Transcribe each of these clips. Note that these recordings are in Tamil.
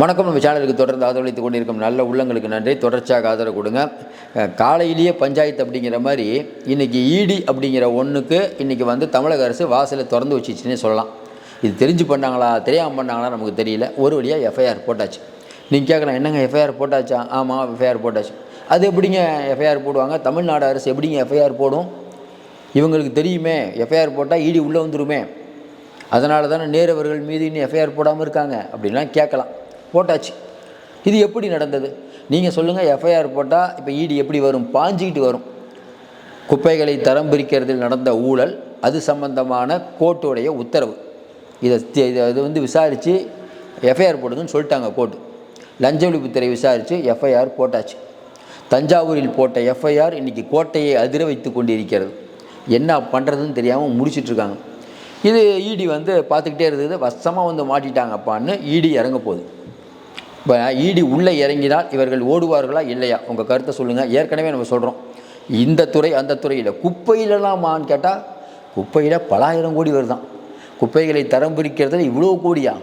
வணக்கம். நம்ம சேனலுக்கு தொடர்ந்து ஆதரவளித்து கொண்டிருக்கும் நல்ல உள்ளங்களுக்கு நன்றி. தொடர்ச்சியாக ஆதரவு கொடுங்க. காலையிலேயே பஞ்சாயத்து அப்படிங்கிற மாதிரி இன்றைக்கி ஈடி அப்படிங்கிற ஒன்றுக்கு இன்றைக்கி வந்து தமிழக அரசு வாசலை திறந்து வச்சிச்சுன்னே சொல்லலாம். இது தெரிஞ்சு பண்ணாங்களா தெரியாமல் பண்ணாங்களா நமக்கு தெரியல. ஒரு வழியாக எஃப்ஐஆர் போட்டாச்சு. நீங்கள் கேட்கலாம் என்னங்க எஃப்ஐஆர் போட்டாச்சா? ஆமாம் எஃப்ஐஆர் போட்டாச்சு. அது எப்படிங்க எஃப்ஐஆர் போடுவாங்க? தமிழ்நாடு அரசு எப்படிங்க எஃப்ஐஆர் போடும்? இவங்களுக்கு தெரியுமே எஃப்ஐஆர் போட்டால் ஈடி உள்ளே வந்துருமே. அதனால தானே நேரவர்கள் மீது இன்னும் எஃப்ஐஆர் போடாமல் இருக்காங்க அப்படின்லாம் கேட்கலாம். போட்டாச்சு. இது எப்படி நடந்தது? நீங்கள் சொல்லுங்கள் எஃப்ஐஆர் போட்டால் இப்போ ஈடி எப்படி வரும்? பாஞ்சிக்கிட்டு வரும். குப்பைகளை தரம் பிரிக்கிறதில் நடந்த ஊழல் அது சம்பந்தமான கோர்ட்டுடைய உத்தரவு. இதை இதை இது வந்து விசாரித்து எஃப்ஐஆர் போடுதுன்னு சொல்லிட்டாங்க கோர்ட்டு. லஞ்ச ஒழிப்புத்துறை விசாரித்து எஃப்ஐஆர் போட்டாச்சு. தஞ்சாவூரில் போட்ட எஃப்ஐஆர் இன்றைக்கி கோட்டையை அதிர வைத்து கொண்டிருக்கிறது. என்ன பண்ணுறதுன்னு தெரியாமல் முடிச்சிட்ருக்காங்க இது இடி வந்து பார்த்துக்கிட்டே இருந்தது. வசமாக வந்து மாட்டிட்டாங்கப்பான்னு இடி இறங்க போகுது. இடி உள்ளே இறங்கினால் இவர்கள் ஓடுவார்களா இல்லையா? உங்கள் கருத்தை சொல்லுங்கள் ஏற்கனவே நம்ம சொல்கிறோம் இந்த துறை அந்த துறையில் குப்பையிலலாமான்னு கேட்டால் குப்பையில் பலாயிரம் கோடி வருதான். குப்பைகளை தரம் பிரிக்கிறதுல இவ்வளோ கோடியா?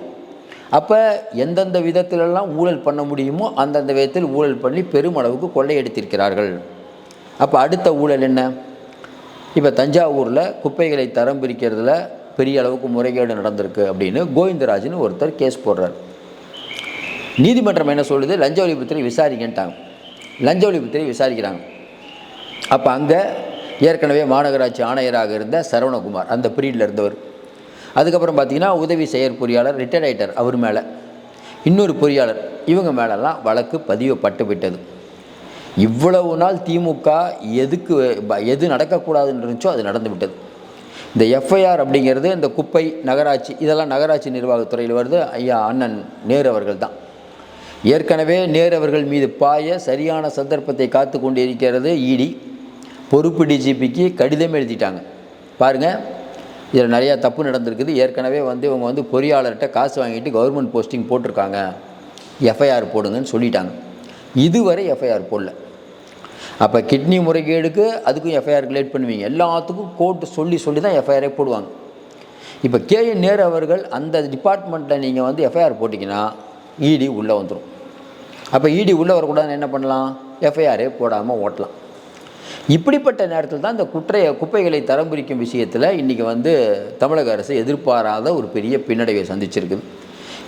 அப்போ எந்தெந்த விதத்திலெல்லாம் ஊழல் பண்ண முடியுமோ அந்தந்த விதத்தில் ஊழல் பண்ணி பெருமளவுக்கு கொள்ளையடித்திருக்கிறார்கள். அப்போ அடுத்த ஊழல் என்ன? இப்போ தஞ்சாவூரில் குப்பைகளை தரம் பிரிக்கிறதுல பெரிய அளவுக்கு முறைகேடு நடந்திருக்கு அப்படின்னு கோவிந்தராஜன் ஒருத்தர் கேஸ் போடுறார். நீதிமன்றம் என்ன சொல்லுது? லஞ்ச ஒழிப்புத்துறை விசாரிக்கன்ட்டாங்க. லஞ்ச ஒழிப்புத்துறை விசாரிக்கிறாங்க. அப்போ அங்கே ஏற்கனவே மாநகராட்சி ஆணையராக இருந்த சரவணகுமார் அந்த பீரியடில் இருந்தவர். அதுக்கப்புறம் பார்த்தீங்கன்னா உதவி செயற்பொறியாளர் ரிட்டையர்ட் ஆயிட்டார் அவர் மேலே. இன்னொரு பொறியாளர் இவங்க மேலெல்லாம் வழக்கு பதிவுப்பட்டு விட்டது. இவ்வளவு நாள் திமுக எதுக்கு ப- எது நடக்கக்கூடாதுன்னு இருந்துச்சோ அது நடந்து விட்டது. இந்த எஃப்ஐஆர் அப்படிங்கிறது இந்த குப்பை நகராட்சி இதெல்லாம் நகராட்சி நிர்வாகத்துறையில் வருது. ஐயா அண்ணன் நேரு அவர்கள் தான் ஏற்கனவே நேரு அவர்கள் மீது பாய சரியான சந்தர்ப்பத்தை காத்து கொண்டிருக்கிறது இடி. பொறுப்பு டிஜிபிக்கு கடிதம் எழுதிட்டாங்க. பாருங்கள் இதில் நிறையா தப்பு நடந்திருக்குது. ஏற்கனவே வந்து இவங்க வந்து பொறியாளர்கிட்ட காசு வாங்கிட்டு கவர்மெண்ட் போஸ்டிங் போட்டிருக்காங்க. எஃப்ஐஆர் போடுங்கன்னு சொல்லிட்டாங்க. இதுவரை எஃப்ஐஆர் போடல. அப்போ கிட்னி முறைகேடுக்கு அதுக்கும் எஃப்ஐஆர் லேட் பண்ணுவீங்க. எல்லாத்துக்கும் கோர்ட்டு சொல்லி சொல்லி தான் எஃப்ஐஆரே போடுவாங்க. இப்போ கேஎன் நேரு அவர்கள் அந்த டிபார்ட்மெண்ட்டில் நீங்கள் வந்து எஃப்ஐஆர் போட்டிங்கன்னா இடி உள்ளே வந்துடும் அப்போ இடி உள்ளே வரக்கூடாதுன்னு என்ன பண்ணலாம்? எஃப்ஐஆரே போடாமல் ஓட்டலாம். இப்படிப்பட்ட நேரத்தில் தான் இந்த குற்றைய குப்பைகளை தரம் பிரிக்கும் விஷயத்தில் இன்றைக்கி வந்து தமிழக அரசு எதிர்பாராத ஒரு பெரிய பின்னடைவை சந்திச்சிருக்குது.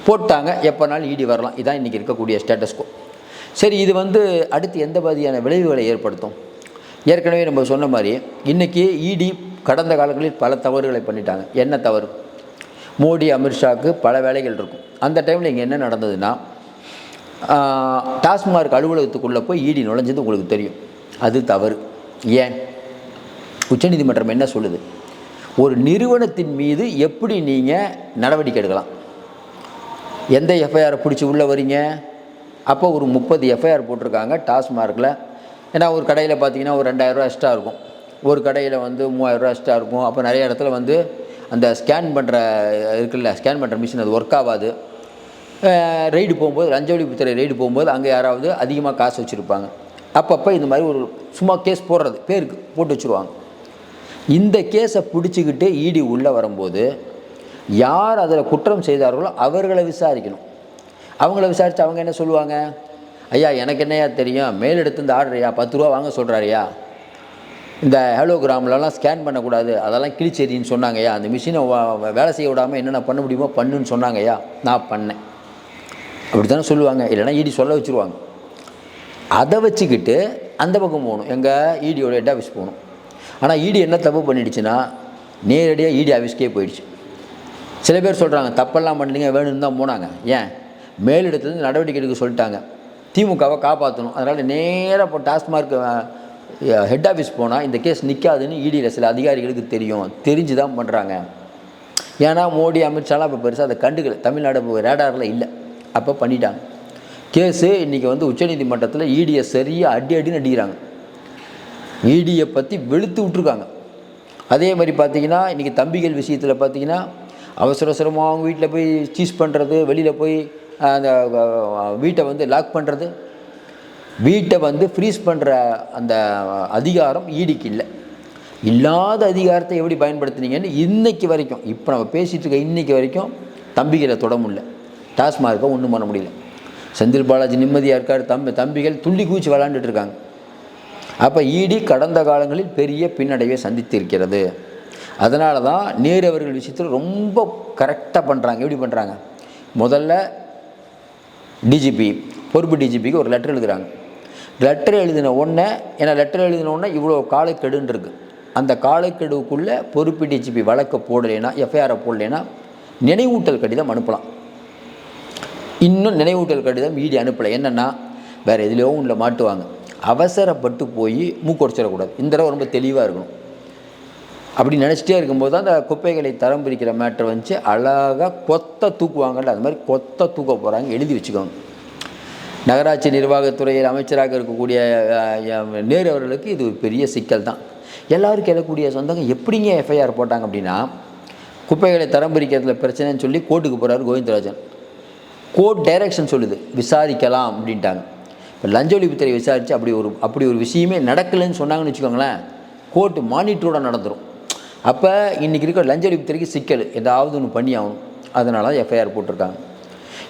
போட்டாங்க எப்போனாலும் இடி வரலாம். இதான் இன்றைக்கி இருக்கக்கூடிய ஸ்டேட்டஸ்கோ சரி இது வந்து அடுத்து எந்த மாதிரியான விளைவுகளை ஏற்படுத்தும்? ஏற்கனவே நம்ம சொன்ன மாதிரி இன்றைக்கி இடி கடந்த காலங்களில் பல தவறுகளை பண்ணிட்டாங்க. என்ன தவறு? மோடி அமித்ஷாவுக்கு பல வேலைகள் இருக்கும். அந்த டைமில் இங்கே என்ன நடந்ததுன்னா டாஸ்மார்க் அலுவலகத்துக்குள்ளே போய் இடி நுழைஞ்சது உங்களுக்கு தெரியும். அது தவறு. ஏன்? உச்சநீதிமன்றம் என்ன சொல்லுது? ஒரு நிறுவனத்தின் மீது எப்படி நீங்கள் நடவடிக்கை எடுக்கலாம்? எந்த எஃப்ஐஆரை பிடிச்சி உள்ளே வரீங்க? அப்போ ஒரு முப்பது எஃப்ஐஆர் போட்டிருக்காங்க டாஸ்மார்க்கில் ஏன்னா ஒரு கடையில் பார்த்தீங்கன்னா ஒரு ரெண்டாயிரரூவா எக்ஸ்ட்ரா இருக்கும். ஒரு கடையில் வந்து மூவாயிரரூவா எக்ஸ்ட்ரா இருக்கும். அப்போ நிறைய இடத்துல வந்து அந்த ஸ்கேன் பண்ணுற இருக்குல்ல ஸ்கேன் பண்ணுற மிஷின் அது ஒர்க் ஆகாது. ரைடு போகும்போது லஞ்ச ரைடு போகும்போது அங்கே யாராவது அதிகமாக காசு வச்சுருப்பாங்க. அப்பப்போ இந்த மாதிரி ஒரு சும்மா கேஸ் போடுறது பேருக்கு போட்டு வச்சுருவாங்க. இந்த கேஸை பிடிச்சிக்கிட்டு இடி உள்ளே வரும்போது யார் அதில் குற்றம் செய்தார்களோ அவர்களை விசாரிக்கணும். அவங்கள விசாரித்து அவங்க என்ன சொல்லுவாங்க? ஐயா எனக்கு என்னையா தெரியும்? மேலெடுத்து இந்த ஆர்டரையா பத்து ரூபா வாங்க சொல்கிறாரியா இந்த ஹேலோகிராம்லலாம் ஸ்கேன் பண்ணக்கூடாது. அதெல்லாம் கிழிச்சேரின்னு சொன்னாங்கய்யா. அந்த மிஷினை வேலை செய்ய விடாமல் என்னென்ன பண்ண முடியுமோ பண்ணுன்னு சொன்னாங்கய்யா. நான் பண்ணேன். அப்படி தானே சொல்லுவாங்க. இல்லைன்னா இடி சொல்ல வச்சுருவாங்க. அதை வச்சுக்கிட்டு அந்த பக்கம் போகணும். எங்கள் இடியோட ஹெட் ஆஃபீஸ் போகணும். ஆனால் இடி என்ன தப்பு பண்ணிடுச்சுன்னா நேரடியாக இடி ஆஃபீஸ்க்கே போயிடுச்சு. சில பேர் சொல்கிறாங்க தப்பெல்லாம் பண்ணலீங்க வேணும்னு தான் போனாங்க. ஏன்? மேலிடத்துலேருந்து நடவடிக்கை எடுக்க சொல்லிட்டாங்க. திமுகவை காப்பாற்றணும் அதனால் நேராக இப்போ டாஸ்மார்க் ஹெட் ஆஃபீஸ் போனால் இந்த கேஸ் நிற்காதுன்னு இடியில் சில அதிகாரிகளுக்கு தெரியும். தெரிஞ்சு தான் பண்ணுறாங்க ஏன்னா மோடி அமித்ஷாலாம் இப்போ பெருசாக அதை கண்டுக்கல. தமிழ்நாடு ரேடாரில் இல்லை. அப்போ பண்ணிட்டாங்க. கேஸு இன்றைக்கி வந்து உச்சநீதிமன்றத்தில் ஈடியை சரியாக அடி அடின்னு அடிக்கிறாங்க. ஈடியை பற்றி வெளுத்து விட்ருக்காங்க அதே மாதிரி பார்த்திங்கன்னா இன்றைக்கி தம்பிகள் விஷயத்தில் பார்த்தீங்கன்னா அவசர அவசரமாக அவங்க வீட்டில் போய் சீஸ் பண்ணுறது வெளியில் போய் அந்த வீட்டை வந்து லாக் பண்ணுறது வீட்டை வந்து ஃப்ரீஸ் பண்ணுற அந்த அதிகாரம் ஈடிக்கு இல்லை. இல்லாத அதிகாரத்தை எப்படி பயன்படுத்துனீங்கன்னு இன்னைக்கு வரைக்கும் இப்போ நம்ம பேசிகிட்டு இருக்க இன்றைக்கி வரைக்கும் தம்பிகளை தொட முடியல. டாஸ்மார்க்கை ஒன்றும் பண்ண முடியல. செந்தில் பாலாஜி நிம்மதியாக இருக்கார். தம்பி தம்பிகள் துள்ளி கூச்சி விளாண்டுட்டு இருக்காங்க. அப்போ இடி கடந்த காலங்களில் பெரிய பின்னடைவை சந்தித்திருக்கிறது. அதனால தான் நேரு அவர்கள் விஷயத்தில் ரொம்ப கரெக்டாக பண்ணுறாங்க எப்படி பண்ணுறாங்க முதல்ல டிஜிபி பொறுப்பு டிஜிபிக்கு ஒரு லெட்டர் எழுதுகிறாங்க லெட்டர் எழுதின உடனே ஏன்னா லெட்டர் எழுதின உடனே இவ்வளோ காலைக்கெடுன்னுருக்கு அந்த காலக்கெடுவுக்குள்ளே பொறுப்பு டிஜிபி வழக்கை போடலைன்னா எஃப்ஐஆரை போடலைன்னா நினைவூட்டல் கடிதம் அனுப்பலாம். இன்னும் நினைவூட்டல் கடிதம் ஈடி அனுப்பலை. என்னென்னா வேறு எதுலையோ ஒன்றில் மாட்டுவாங்க. அவசரப்பட்டு போய் மூக்குடைச்சிடக்கூடாது இந்த தடவை ரொம்ப தெளிவாக இருக்கணும். அப்படி நினச்சிட்டே இருக்கும்போது தான் அந்த குப்பைகளை தரம் பிரிக்கிற மேட்ரு வந்துச்சு. அழகாக கொத்த தூக்குவாங்கல்ல அது மாதிரி கொத்த தூக்க போகிறாங்க எழுதி வச்சுக்கோங்க. நகராட்சி நிர்வாகத்துறையில் அமைச்சராக இருக்கக்கூடிய நேரு அவர்களுக்கு இது ஒரு பெரிய சிக்கல் தான். எல்லோரும் கேட்கக்கூடிய சொந்தங்க. எப்படிங்க எஃப்ஐஆர் போட்டாங்க அப்படின்னா குப்பைகளை தரம் பிரிக்கிறதுல பிரச்சனைன்னு சொல்லி கோர்ட்டுக்கு போகிறார் கோவிந்தராஜன். கோர்ட் டைரக்ஷன் சொல்லுது விசாரிக்கலாம் அப்படின்ட்டாங்க. இப்போ லஞ்ச ஒழிப்புத்துறை விசாரித்து அப்படி ஒரு அப்படி ஒரு விஷயமே நடக்கலைன்னு சொன்னாங்கன்னு வச்சுக்கோங்களேன் கோர்ட்டு மானிட்டரோட நடந்துடும் அப்போ இன்றைக்கி இருக்கிற லஞ்ச ஒழிப்புத்துறைக்கு சிக்கல் ஏதாவது ஒன்று பண்ணி ஆகணும். அதனால தான் எஃப்ஐஆர் போட்டிருக்காங்க.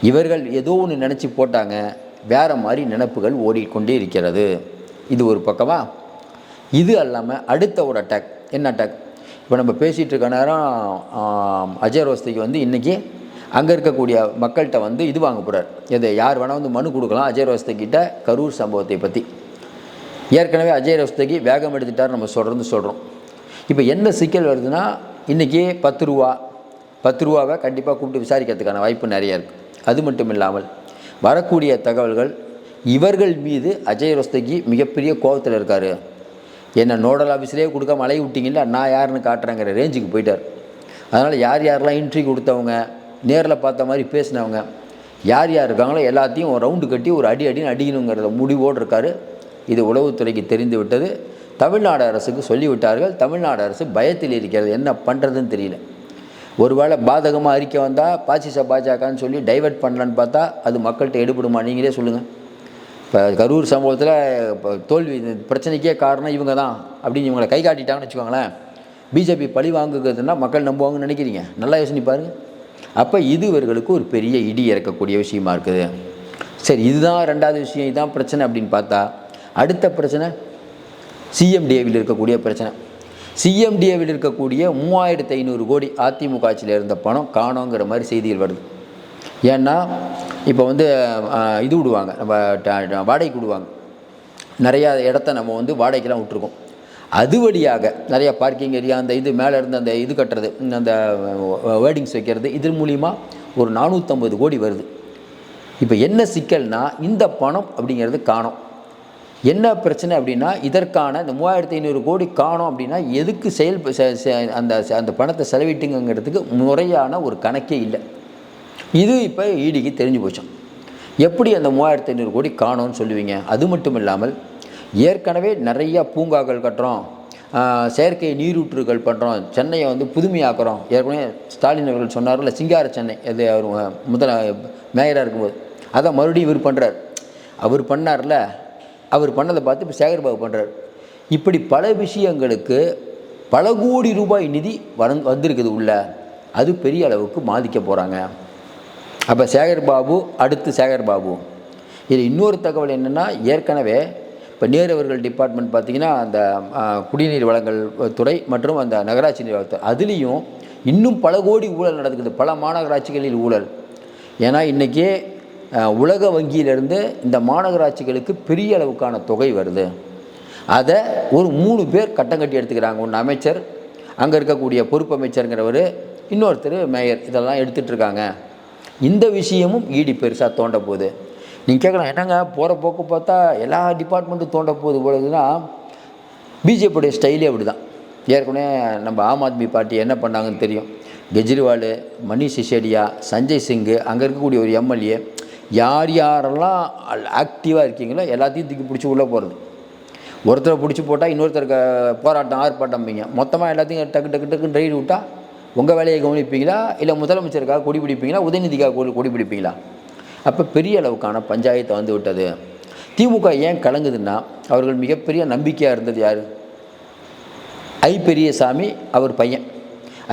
இவர்கள் ஏதோ ஒன்று நினச்சி போட்டாங்க வேறு மாதிரி நினப்புகள் ஓடிக்கொண்டே இருக்கிறது. இது ஒரு பக்கமா? இது அல்லாமல் அடுத்த ஒரு அட்டாக் என்ன அட்டாக் இப்போ நம்ம பேசிகிட்டு இருக்க நேரம் அஜய் ரோஸ்திக்கு வந்து இன்றைக்கி அங்கே இருக்கக்கூடிய மக்கள்கிட்ட வந்து இது வாங்க போகிறார் எது யார் வேணால் வந்து மனு கொடுக்கலாம். அஜய் ரோஸ்தகிட்ட கரூர் சம்பவத்தை பற்றி ஏற்கனவே அஜய் ரஸ்தகி வேகம் எடுத்துட்டார் நம்ம சொல்கிறது சொல்கிறோம் இப்போ என்ன சிக்கல் வருதுன்னா இன்றைக்கி பத்து ரூபா பத்து ரூபாவை கண்டிப்பாக கூப்பிட்டு விசாரிக்கிறதுக்கான வாய்ப்பு நிறைய இருக்குது அது மட்டும் இல்லாமல் வரக்கூடிய தகவல்கள் இவர்கள் மீது அஜய் ரஸ்தகி மிகப்பெரிய கோபத்தில் இருக்கார். என்ன நோடல் ஆஃபீஸ்லேயே கொடுக்காம அலைய விட்டிங்கன்னா நான் யாருன்னு காட்டுறேங்கிற ரேஞ்சுக்கு போயிட்டார். அதனால் யார் யாரெல்லாம் இன்ட்ரி கொடுத்தவங்க நேரில் பார்த்த மாதிரி பேசினவங்க. யார் யார் இருக்காங்களோ எல்லாத்தையும் ஒரு ரவுண்டு கட்டி ஒரு அடி அடின்னு அடிக்கணுங்கிறத முடிவோடு இருக்கார். இது உளவுத்துறைக்கு தெரிந்து விட்டது. தமிழ்நாடு அரசுக்கு சொல்லிவிட்டார்கள். தமிழ்நாடு அரசு பயத்தில் இருக்கிறது. என்ன பண்ணுறதுன்னு தெரியல. ஒருவேளை பாதகமாக அறிக்கை வந்தால் பாசிச பாஜகன்னு சொல்லி டைவர்ட் பண்ணலான்னு பார்த்தா அது மக்கள்கிட்ட எடுபடுமா? நீங்களே சொல்லுங்கள் இப்போ கரூர் சம்பவத்தில் இப்போ தோல்வி இந்த பிரச்சனைக்கே காரணம் இவங்க தான் அப்படின்னு இவங்களை கை காட்டிட்டாங்கன்னு வச்சுக்கோங்களேன். பிஜேபி பழி வாங்குகிறதுனா மக்கள் நம்புவாங்கன்னு நினைக்கிறீங்க. நல்லா யோசனை பாருங்க. அப்போ இது இவர்களுக்கு ஒரு பெரிய இடி இறக்கக்கூடிய விஷயமா இருக்குது. சரி இதுதான் ரெண்டாவது விஷயம் இதுதான் பிரச்சனை அப்படின்னு பார்த்தா அடுத்த பிரச்சனை சிஎம்டிஏவில் இருக்கக்கூடிய பிரச்சனை. சிஎம்டிஏவில் இருக்கக்கூடிய மூவாயிரத்து ஐநூறு கோடி அதிமுக ஆட்சியில் இருந்த பணம் காணோங்கிற மாதிரி செய்திகள் வருது. ஏன்னா இப்போ வந்து இது விடுவாங்க நம்ம ட- வாடகைக்கு விடுவாங்க. நிறையா இடத்த நம்ம வந்து வாடகைக்கெல்லாம் விட்ருக்கோம் அது வழியாக நிறையா பார்க்கிங் ஏரியா அந்த இது மேலே இருந்து அந்த இது கட்டுறது அந்த வேர்டிங்ஸ் வைக்கிறது இதன் மூலிமா ஒரு நானூற்றம்பது கோடி வருது. இப்போ என்ன சிக்கல்னா இந்த பணம் அப்படிங்கிறது காணோம். என்ன பிரச்சனை அப்படின்னா இதற்கான இந்த மூவாயிரத்தி ஐநூறு கோடி காணோம் அப்படின்னா எதுக்கு செயல் அந்த அந்த பணத்தை செலவிட்டுங்கிறதுக்கு முறையான ஒரு கணக்கே இல்லை. இது இப்போ ஈடிக்கு தெரிஞ்சு போச்சோம் எப்படி அந்த மூவாயிரத்தி ஐநூறு கோடி காணோன்னு சொல்லுவீங்க? அது மட்டும் இல்லாமல் ஏற்கனவே நிறையா பூங்காக்கள் கட்டுறோம். செயற்கை நீரூற்றுகள் பண்ணுறோம் சென்னையை வந்து புதுமையாக்குறோம். ஏற்கனவே ஸ்டாலின் அவர்கள் சொன்னார்ல சிங்கார சென்னை அது அவர் முதல மேயராக இருக்கும்போது. அதை மறுபடியும் இவர் பண்ணுறார் அவர் பண்ணார்ல. அவர் பண்ணதை பார்த்து இப்போ சேகர்பாபு பண்ணுறார் இப்படி பல விஷயங்களுக்கு பல கோடி ரூபாய் நிதி வந் வந்திருக்குது உள்ள. அது பெரிய அளவுக்கு பாதிக்க போகிறாங்க அப்போ சேகர் பாபு அடுத்து சேகர் பாபு இது இன்னொரு தகவல் என்னென்னா ஏற்கனவே இப்போ நேரு அவர்கள் டிபார்ட்மெண்ட் பார்த்தீங்கன்னா அந்த குடிநீர் வழங்கல் துறை மற்றும் அந்த நகராட்சி நிர்வாகத்துறை அதுலேயும் இன்னும் பல கோடி ஊழல் நடக்குது. பல மாநகராட்சிகளில் ஊழல். ஏன்னா இன்றைக்கி உலக வங்கியிலிருந்து இந்த மாநகராட்சிகளுக்கு பெரிய அளவுக்கான தொகை வருது. அதை ஒரு மூணு பேர் கட்டம் கட்டி எடுத்துக்கிறாங்க. ஒன்று அமைச்சர் அங்கே இருக்கக்கூடிய பொறுப்பு அமைச்சருங்கிறவர் இன்னொருத்தர் மேயர். இதெல்லாம் எடுத்துகிட்ருக்காங்க இந்த விஷயமும் ஈடி பெருசாக தோண்ட போகுது. நீங்கள் கேட்கலாம் என்னங்க? போகிற போக்கு பார்த்தா எல்லா டிபார்ட்மெண்ட்டும் தோண்ட போகுது போலதுன்னா பிஜேபியுடைய ஸ்டைலே அப்படி தான் ஏற்கனவே நம்ம ஆம் ஆத்மி பார்ட்டி என்ன பண்ணாங்கன்னு தெரியும். கெஜ்ரிவால் மணிஷ் சிசேடியா சஞ்சய் சிங்கு அங்கே இருக்கக்கூடிய ஒரு எம்எல்ஏ யார் யாரெல்லாம் ஆக்டிவாக இருக்கீங்களோ எல்லாத்தையும் தூக்கி பிடிச்சி உள்ளே போகிறது ஒருத்தரை பிடிச்சி போட்டால் இன்னொருத்தருக்கு போராட்டம் ஆர்ப்பாட்டம்பிங்க மொத்தமாக எல்லாத்தையும் டக்கு டக்கு டக்குன்னு ரைடு விட்டால் உங்கள் வேலையை கவனிப்பீங்களா? இல்லை முதலமைச்சருக்காக கொடி பிடிப்பீங்களா? உதயநிதிக்காக கொடி பிடிப்பீங்களா? அப்போ பெரிய அளவுக்கான பஞ்சாயத்து வந்து விட்டது. திமுக ஏன் கலங்குதுன்னா அவர்கள் மிகப்பெரிய நம்பிக்கையாக இருந்தது யார்? ஐ பெரியசாமி அவர் பையன்.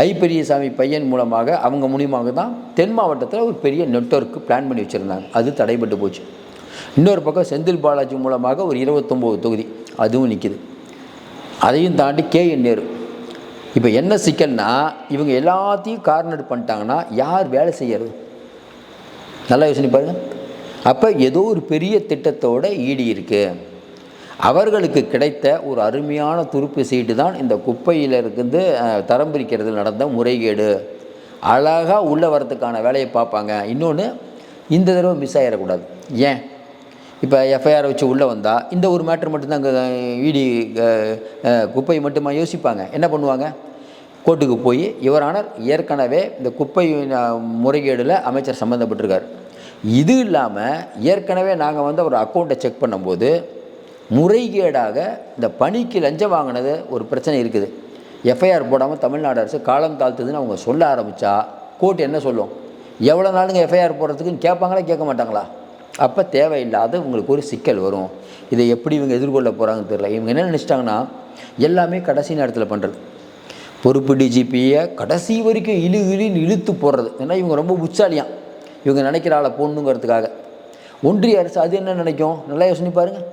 ஐ பெரியசாமி பையன் மூலமாக அவங்க மூலியமாக தான் தென் மாவட்டத்தில் ஒரு பெரிய நெட்ஒர்க்கு பிளான் பண்ணி வச்சுருந்தாங்க. அது தடைபட்டு போச்சு. இன்னொரு பக்கம் செந்தில் பாலாஜி மூலமாக ஒரு இருபத்தொம்போது தொகுதி அதுவும் நிற்கிது அதையும் தாண்டி கே என் நேரு. இப்போ என்ன சிக்கல்னா இவங்க எல்லாத்தையும் கார்னர் பண்ணிட்டாங்கன்னா யார் வேலை செய்யறது? நல்லா யோசனை பாருங்கள் அப்போ ஏதோ ஒரு பெரிய திட்டத்தோட ஈடி இருக்குது அவர்களுக்கு கிடைத்த ஒரு அருமையான துருப்பு சீட்டு தான் இந்த குப்பையில் இருந்து தரம் பிரிக்கிறதுல நடந்த முறைகேடு. அழகாக உள்ளே வரதுக்கான வேலையை பார்ப்பாங்க. இன்னொன்று இந்த தடவை மிஸ் ஆகிடக்கூடாது ஏன்? இப்போ எஃப்ஐஆர் வச்சு உள்ளே வந்தால் இந்த ஒரு மேட்ரு மட்டும்தான் அங்கே இடி குப்பை மட்டுமா யோசிப்பாங்க. என்ன பண்ணுவாங்க? கோர்ட்டுக்கு போய் இவரானர் ஏற்கனவே இந்த குப்பை முறைகேடில் அமைச்சர் சம்மந்தப்பட்டிருக்கார். இது இல்லாமல் ஏற்கனவே நாங்கள் வந்து ஒரு அக்கௌண்ட்டை செக் பண்ணும்போது முறைகேடாக இந்த பணிக்கு லஞ்சம் வாங்கினது ஒரு பிரச்சனை இருக்குது. எஃப்ஐஆர் போடாமல் தமிழ்நாடு அரசு காலம் தாழ்த்துதுன்னு அவங்க சொல்ல ஆரம்பித்தா கோர்ட் என்ன சொல்லும்? எவ்வளோ நாளுங்க எஃப்ஐஆர் போடுறதுக்குன்னு கேட்பாங்களா கேட்க மாட்டாங்களா? அப்போ தேவையில்லாத உங்களுக்கு ஒரு சிக்கல் வரும். இதை எப்படி இவங்க எதிர்கொள்ள போகிறாங்கன்னு தெரியல. இவங்க என்ன நினச்சிட்டாங்கன்னா எல்லாமே கடைசி நேரத்தில் பண்ணுறது பொறுப்பு டிஜிபியை கடைசி வரைக்கும் இழு இழுன்னு இழுத்து போடுறது. ஏன்னா இவங்க ரொம்ப புச்சாலியாம். இவங்க நினைக்கிற ஆளை போடணுங்கிறதுக்காக. ஒன்றிய அரசு அது என்ன நினைக்கும்? நல்லா யோசனை பாருங்கள்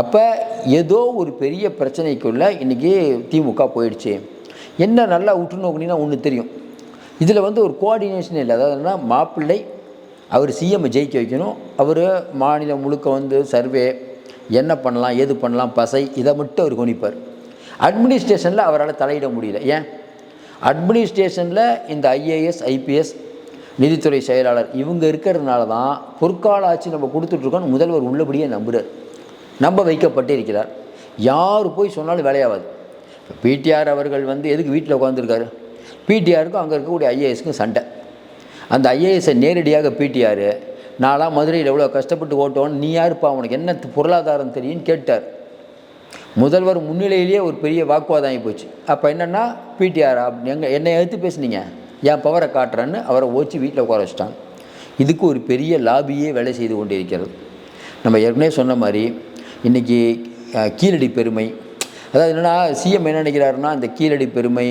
அப்போ ஏதோ ஒரு பெரிய பிரச்சனைக்குள்ளே இன்றைக்கி திமுக போயிடுச்சு. என்ன நல்லா உற்று நோக்குனீங்கன்னா ஒன்று தெரியும். இதில் வந்து ஒரு கோஆர்டினேஷன் இல்லை. அதாவதுன்னா மாப்பிள்ளை அவர் சிஎம் ஜெயிக்க வைக்கணும். அவர் மாநிலம் முழுக்க வந்து சர்வே என்ன பண்ணலாம் ஏது பண்ணலாம் பசை இதை மட்டும் அவர் கவனிப்பார். அட்மினிஸ்ட்ரேஷனில் அவரால் தலையிட முடியல. ஏன்? அட்மினிஸ்ட்ரேஷனில் இந்த ஐஏஎஸ் ஐபிஎஸ் நிதித்துறை செயலாளர் இவங்க இருக்கிறதுனால தான் பொற்கால ஆட்சி நம்ம கொடுத்துட்ருக்கோன்னு முதல்வர் உள்ளபடியே நம்புகிறார் நம்ப வைக்கப்பட்டே இருக்கிறார். யார் போய் சொன்னாலும் வேலையாகாது பிடிஆர் அவர்கள் வந்து எதுக்கு வீட்டில் உட்காந்துருக்காரு பிடிஆருக்கும் அங்கே இருக்கக்கூடிய ஐஏஎஸ்க்கும் சண்டை. அந்த ஐஏஎஸை நேரடியாக பிடிஆர் நாளாக மதுரையில் எவ்வளோ கஷ்டப்பட்டு ஓட்டோன்னு நீ யாருப்பா உனக்கு என்ன பொருளாதாரம் தெரியும்னு கேட்டார். முதல்வர் முன்னிலையிலேயே ஒரு பெரிய வாக்குவாதம் ஆகி போச்சு. அப்போ என்னென்னா பிடிஆர் எங்கே என்னை எடுத்து பேசுனீங்க. என் பவரை காட்டுறேன்னு அவரை ஓச்சி வீட்டில் உட்கார வச்சிட்டாங்க இதுக்கு ஒரு பெரிய லாபியே வேலை செய்து கொண்டு இருக்கிறது. நம்ம ஏற்கனவே சொன்ன மாதிரி இன்றைக்கி கீழடி பெருமை. அதாவது என்னென்னா சிஎம் என்ன நினைக்கிறாருன்னா இந்த கீழடி பெருமை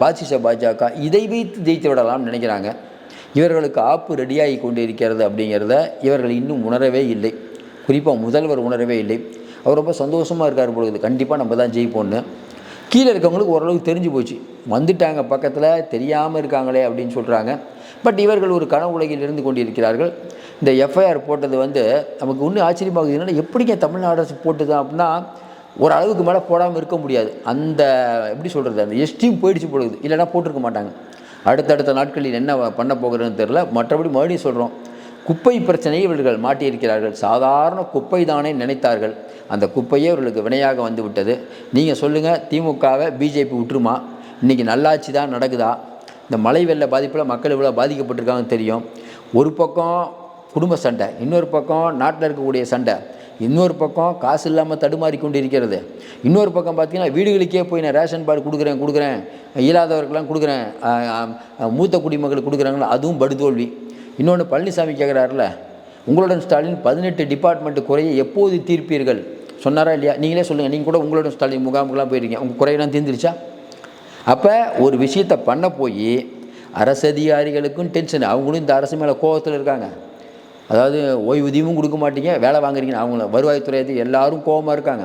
பாசிச பாஜக இதை வைத்து ஜெயித்து விடலாம்னு நினைக்கிறாங்க. இவர்களுக்கு ஆப்பு ரெடியாகி கொண்டு இருக்கிறது அப்படிங்கிறத இவர்கள் இன்னும் உணரவே இல்லை. குறிப்பாக முதல்வர் உணரவே இல்லை. அவர் ரொம்ப சந்தோஷமாக இருக்கார் பொழுது கண்டிப்பாக நம்ம தான் ஜெயிப்போம்னு. கீழே இருக்கவங்களுக்கு ஓரளவுக்கு தெரிஞ்சு போச்சு. வந்துட்டாங்க பக்கத்தில் தெரியாமல் இருக்காங்களே அப்படின்னு சொல்கிறாங்க பட் இவர்கள் ஒரு கன உலகில் இருந்து கொண்டிருக்கிறார்கள். இந்த எஃப்ஐஆர் போட்டது வந்து நமக்கு இன்னும் ஆச்சரியமாகுது என்னன்னா எப்படிங்க தமிழ்நாடு அரசு போட்டுதான் அப்படின்னா ஒரு அளவுக்கு மேலே போடாமல் இருக்க முடியாது. அந்த எப்படி சொல்கிறது அந்த எஸ்டியும் போயிடுச்சு போடுது இல்லைன்னா போட்டிருக்க மாட்டாங்க. அடுத்தடுத்த நாட்களில் என்ன பண்ண போகிறதுன்னு தெரில மற்றபடி மறுபடியும் சொல்கிறோம் குப்பை பிரச்சனையை இவர்கள் மாட்டியிருக்கிறார்கள். சாதாரண குப்பை தானே நினைத்தார்கள். அந்த குப்பையே இவர்களுக்கு வினையாக வந்து விட்டது நீங்கள் சொல்லுங்கள் திமுகவை பிஜேபி விட்டுருமா இன்றைக்கி நல்லாட்சி தான் நடக்குதா? இந்த மழை வெள்ள பாதிப்பில் மக்கள் இவ்வளோ பாதிக்கப்பட்டிருக்காங்கன்னு தெரியும். ஒரு பக்கம் குடும்ப சண்டை இன்னொரு பக்கம் நாட்டில் இருக்கக்கூடிய சண்டை இன்னொரு பக்கம் காசு இல்லாமல் தடுமாறி கொண்டு இருக்கிறது இன்னொரு பக்கம் பார்த்திங்கன்னா வீடுகளுக்கே போய் நான் ரேஷன் கார்டு கொடுக்குறேன் கொடுக்குறேன் இயலாதவருக்கெல்லாம் கொடுக்குறேன் மூத்த குடிமக்களுக்கு கொடுக்குறாங்களா அதுவும் படுதோல்வி. இன்னொன்று பழனிசாமி கேட்குறாருல உங்களுடன் ஸ்டாலின் பதினெட்டு டிபார்ட்மெண்ட் குறையை எப்போது தீர்ப்பீர்கள்? சொன்னாரா இல்லையா? நீங்களே சொல்லுங்கள் நீங்கள் கூட உங்களுடன் ஸ்டாலின் முகாமுக்கெலாம் போயிருக்கீங்க. உங்கள் குறையெல்லாம் தீர்ந்துருச்சா? அப்போ ஒரு விஷயத்தை பண்ண போய் அரசு அதிகாரிகளுக்கும் டென்ஷன் அவங்களும் இந்த அரசு மேலே கோபத்தில் இருக்காங்க. அதாவது ஓய்வூதியமும் கொடுக்க மாட்டீங்க வேலை வாங்குறீங்கன்னு அவங்கள வருவாய்த்துறை அதிகாரி எல்லாரும் கோபமாக இருக்காங்க.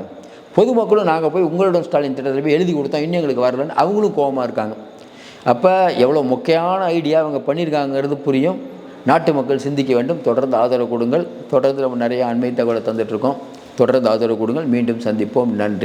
பொதுமக்களும் நாங்கள் போய் உங்களுடன் ஸ்டாலின் திட்டத்தில் போய் எழுதி கொடுத்தோம் இன்னும் எங்களுக்கு வரலன்னு அவங்களும் கோபமாக இருக்காங்க. அப்போ எவ்வளோ முக்கியமான ஐடியா அவங்க பண்ணியிருக்காங்கிறது புரியும். நாட்டு மக்கள் சிந்திக்க வேண்டும். தொடர்ந்து ஆதரவு கொடுங்கள். தொடர்ந்து நம்ம நிறைய அண்மை தகவலை தந்துட்டுருக்கோம் தொடர்ந்து ஆதரவு கொடுங்கள். மீண்டும் சந்திப்போம். நன்றி.